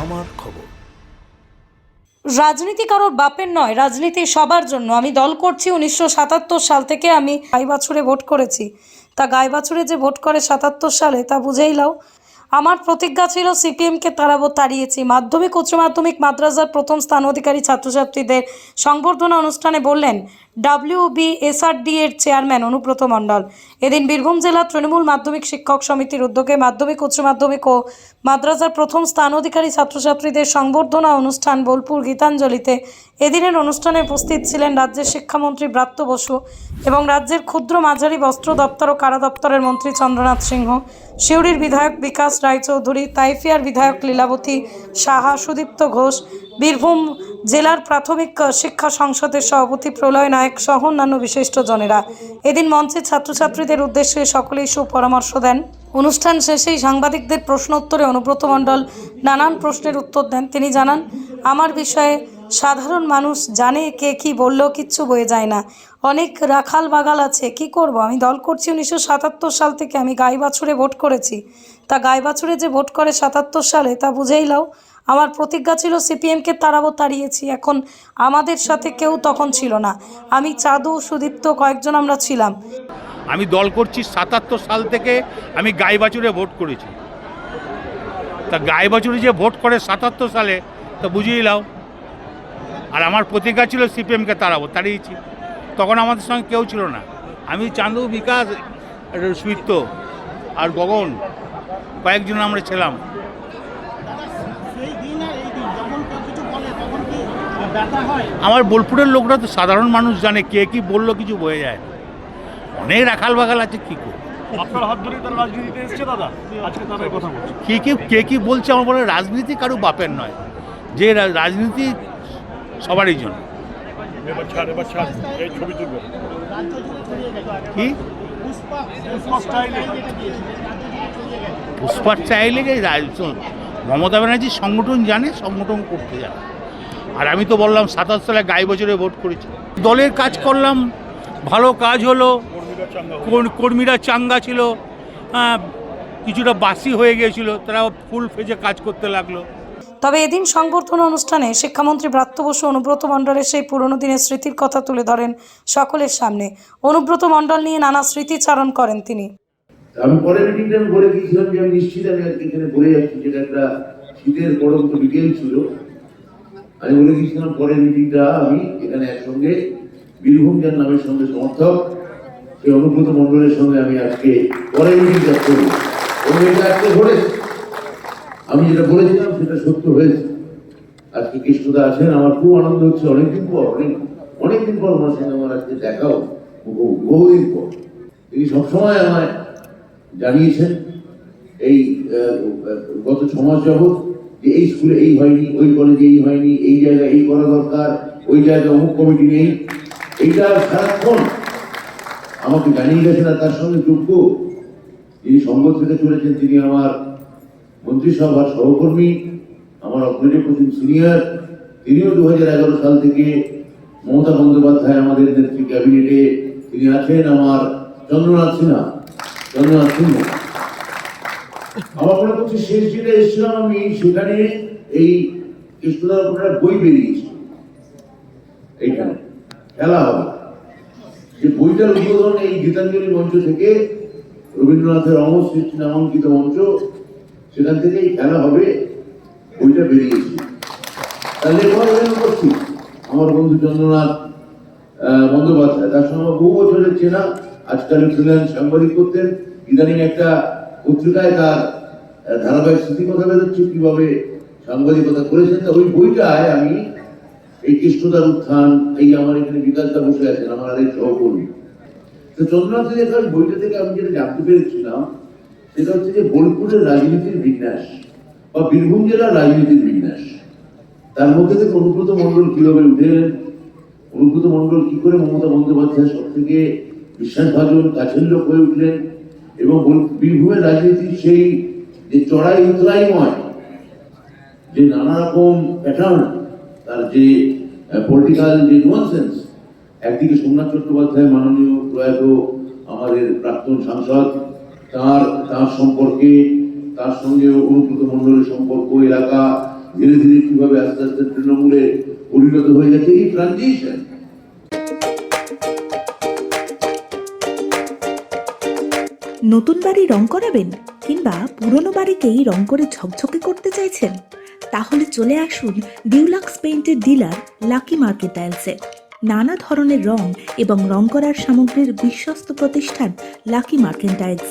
আমার খবর। রাজনীতি কারোর বাপের নয়, রাজনীতি সবার জন্য। আমি দল করছি উনিশশো সাতাত্তর সাল থেকে আমি গাই বাছুরে ভোট করেছি। তা গাই বাছুরে যে ভোট করে সাতাত্তর সালে, তা বুঝেই লাও আমার প্রতিজ্ঞা ছিল সিপিএমকে তাড়াবো, তাড়িয়েছি। মাধ্যমিক, উচ্চ মাধ্যমিক, মাদ্রাসার প্রথম স্থান অধিকারী ছাত্রছাত্রীদের সংবর্ধনা অনুষ্ঠানে বললেন ডাব্লিউবি এসআরডি এর চেয়ারম্যান অনুব্রত মণ্ডল। এদিন বীরভূম জেলা তৃণমূল মাধ্যমিক শিক্ষক সমিতির উদ্যোগে মাধ্যমিক, উচ্চ মাধ্যমিক ও মাদ্রাসার প্রথম স্থান অধিকারী ছাত্রছাত্রীদের সংবর্ধনা অনুষ্ঠান বোলপুর গীতাঞ্জলিতে এদিনের অনুষ্ঠানে উপস্থিত ছিলেন রাজ্যের শিক্ষামন্ত্রী ব্রাত্য বসু এবং রাজ্যের ক্ষুদ্র মাঝারি বস্ত্র দপ্তর ও কারা দপ্তরের মন্ত্রী চন্দ্রনাথ সিংহ, সিউড়ির বিধায়ক বিকাশ রায়চৌধুরী, তাইফিয়ার বিধায়ক লীলাবতী সাহা, সুদীপ্ত ঘোষ, বীরভূম জেলার প্রাথমিক শিক্ষা সংসদের সভাপতি প্রলয় নায়ক সহ অন্যান্য বিশিষ্টজনেরা এদিন মঞ্চে ছাত্রছাত্রীদের উদ্দেশ্যে সকলেই সুপরামর্শ দেন। অনুষ্ঠান শেষেই সাংবাদিকদের প্রশ্ন উত্তরে অনুব্রত মণ্ডল নানান প্রশ্নের উত্তর দেন। তিনি জানান, আমার বিষয়ে সাধারণ মানুষ জানে কে কি বললেও কিচ্ছু বয়ে যায় না। অনেক রাখাল বাগাল আছে। কি করব? আমি দল করছি উনিশশো সাতাত্তর সাল থেকে। আমি গাই বাছুরে ভোট করেছি। তা গাই বাছুরে যে ভোট করে সাতাত্তর সালে, তা বুঝেই লাও আমার প্রতিজ্ঞা ছিল সিপিএমকে তাড়াবো, তাড়িয়েছি। এখন আমাদের সাথে কেউ তখন ছিল না। আমি চাঁদু, সুদীপ্ত কয়েকজন আমরা ছিলাম। আমি দল করছি সাতাত্তর সাল থেকে। আমি গাই বাছুরে ভোট করেছি। তা গাই বাছুরে যে ভোট করে সাতাত্তর সালে, তা বুঝিয়ে নাও আর আমার প্রতিজ্ঞা ছিল সিপিএমকে তাড়াবো তাড়িয়েছি। তখন আমাদের সঙ্গে কেউ ছিল না। আমি চান্দু বিকাশ সুইত্ত আর গগন কয়েকজন আমরা ছিলাম। আমার বোলপুরের লোকরা তো সাধারণ মানুষ জানে কে কি বলল কিছু বয়ে যায়। অনেক রাখাল বাগাল আছে কী বলছে। কে কি কে কি বলছে আমার বলে রাজনীতি কারও বাপের নয়। যে রাজনীতি সবারই জন্য। কি? পুষ্পার চাইলে মমতা ব্যানার্জি সংগঠন জানে সংগঠন করতে জানে। আর আমি তো বললাম সাতাশ সালে গাই বছরে ভোট করেছি। দলের কাজ করলাম ভালো কাজ হলো কর্মীরা চাঙ্গা ছিল হ্যাঁ, কিছুটা বাসি হয়ে গিয়েছিল তারা ফুল ফেজে কাজ করতে লাগল। তবে এদিন সংবর্ধনা অনুষ্ঠানে শিক্ষামন্ত্রী ব্রাত্য বসু, অনুব্রত মণ্ডলের সেই পুরনো দিনের স্মৃতির কথা তুলে ধরেন সকলের সামনে। অনুব্রত মণ্ডল নিয়ে নানা স্মৃতিচারণ করেন তিনি। আমি পরে মিটিংটা আমি বলে দিয়েছিলাম যে আমি নিশ্চিত আমি আজকে এখানে বলে যাচ্ছি, যেটা একটা শীতের পরন্ত বিকেল ছিল। আমি বলে দিয়েছিলাম পরের মিটিংটা আমি এখানে একসঙ্গে, বীরভূম যার নামের সঙ্গে সমর্থক, সেই অনুব্রত মণ্ডলের সঙ্গে আমি আজকে পরের মিটিংটা করব। এবং আজকে ঘটেছে। আমি যেটা বলেছিলাম সেটা সত্য হয়েছে। আজকে কৃষ্ণদা আছেন, আমার খুব আনন্দ হচ্ছে। অনেকদিন পর, অনেক, অনেকদিন পর ওনার সঙ্গে আমার আজকে দেখাও বহুদিন পর। তিনি সবসময় আমায় জানিয়েছেন এই গত সমাজ যাবৎ যে এই স্কুলে এই হয়নি, ওই কলেজে এই হয়নি, এই জায়গায় এই করা দরকার, ওই জায়গায় অমুক কমিটি নেই। এইটা সারাক্ষণ আমাকে জানিয়ে গেছেন আর তার সঙ্গে যোগ্য যিনি সম্পদ থেকে চলেছেন, তিনি আমার মন্ত্রিসভার সহকর্মী আমার অগ্রজ প্রথম সিনিয়র, তিনিও দুই হাজার এগারো সাল থেকে মমতা বন্দ্যোপাধ্যায় আমাদের নেত্রী ক্যাবিনেটে তিনি আছেন আমার চন্দ্রনাথ সিনহা, চন্দ্রনাথ সিংহ আমার মনে করছি শেষ যেটা এসেছিলাম আমি, সেখানে এই কৃষ্ণদার বই বেরিয়েছে। এইখানে খেলা হবে। যে বইটার উদ্বোধন এই গীতাঞ্জলি মঞ্চ থেকে রবীন্দ্রনাথের অমর সৃষ্টি নামাঙ্কিত মঞ্চ সেখান থেকেই খেলা হবে, বইটা বেরিয়েছে। তার লেখক এখানে উপস্থিত আমার বন্ধু চন্দ্রনাথ বন্দ্যোপাধ্যায়, তার সঙ্গে বহু বছরের চেনা, আজকাল ফ্রিল্যান্স সাংবাদিক করতেন। ইদানিং একটা পত্রিকায় তার ধারাবাহিক স্মৃতিকথা বেরোচ্ছে, কীভাবে সাংবাদিকতা করেছেন। তা ওই বইটায় আমি এই কৃষ্ণদার উত্থান, এই আমার এখানে বিকাশদা বসে আছেন, আমার আরেক সহকর্মী। তো চন্দ্রনাথের লেখার বইটা থেকে আমি যেটা জানতে পেরেছিলাম সেটা হচ্ছে যে বোলপুরের রাজনীতির বিন্যাস বা বীরভূম জেলার রাজনীতির বিন্যাস। তার মধ্যে থেকে অনুব্রত মন্ডল কীভাবে উঠে অনুব্রত মন্ডল কি করে মমতা বন্দ্যোপাধ্যায় সব থেকে বিশ্বাসভাজন, কাছের লোক হয়ে উঠলেন এবং বীরভূমের রাজনীতির সেই যে চড়াই উতরাইময় যে নানা রকম প্যাটার্ন তার যে পলিটিক্যাল যে নুয়ান্সেন্স একদিকে সোমনাথ চট্টোপাধ্যায় মাননীয় প্রয়াত আমাদের প্রাক্তন সাংসদ তার তার সম্পর্কে, তার সঙ্গে অনুব্রত মণ্ডলের সম্পর্ক, এলাকা ধীরে ধীরে কীভাবে আস্তে আস্তে তৃণমূলে পরিণত হয়ে যাচ্ছে এই ট্রানজিশন নতুন বাড়ি রং করাবেন কিংবা পুরনো বাড়িকেই রং করে ঝকঝকে করতে চাইছেন? তাহলে চলে আসুন ডিউলাক্স পেইন্টের ডিলার লাকি মার্কেট টাইলসে। নানা ধরনের রং এবং রং করার সামগ্রীর বিশ্বস্ত প্রতিষ্ঠান লাকি মার্কেন্টাইলস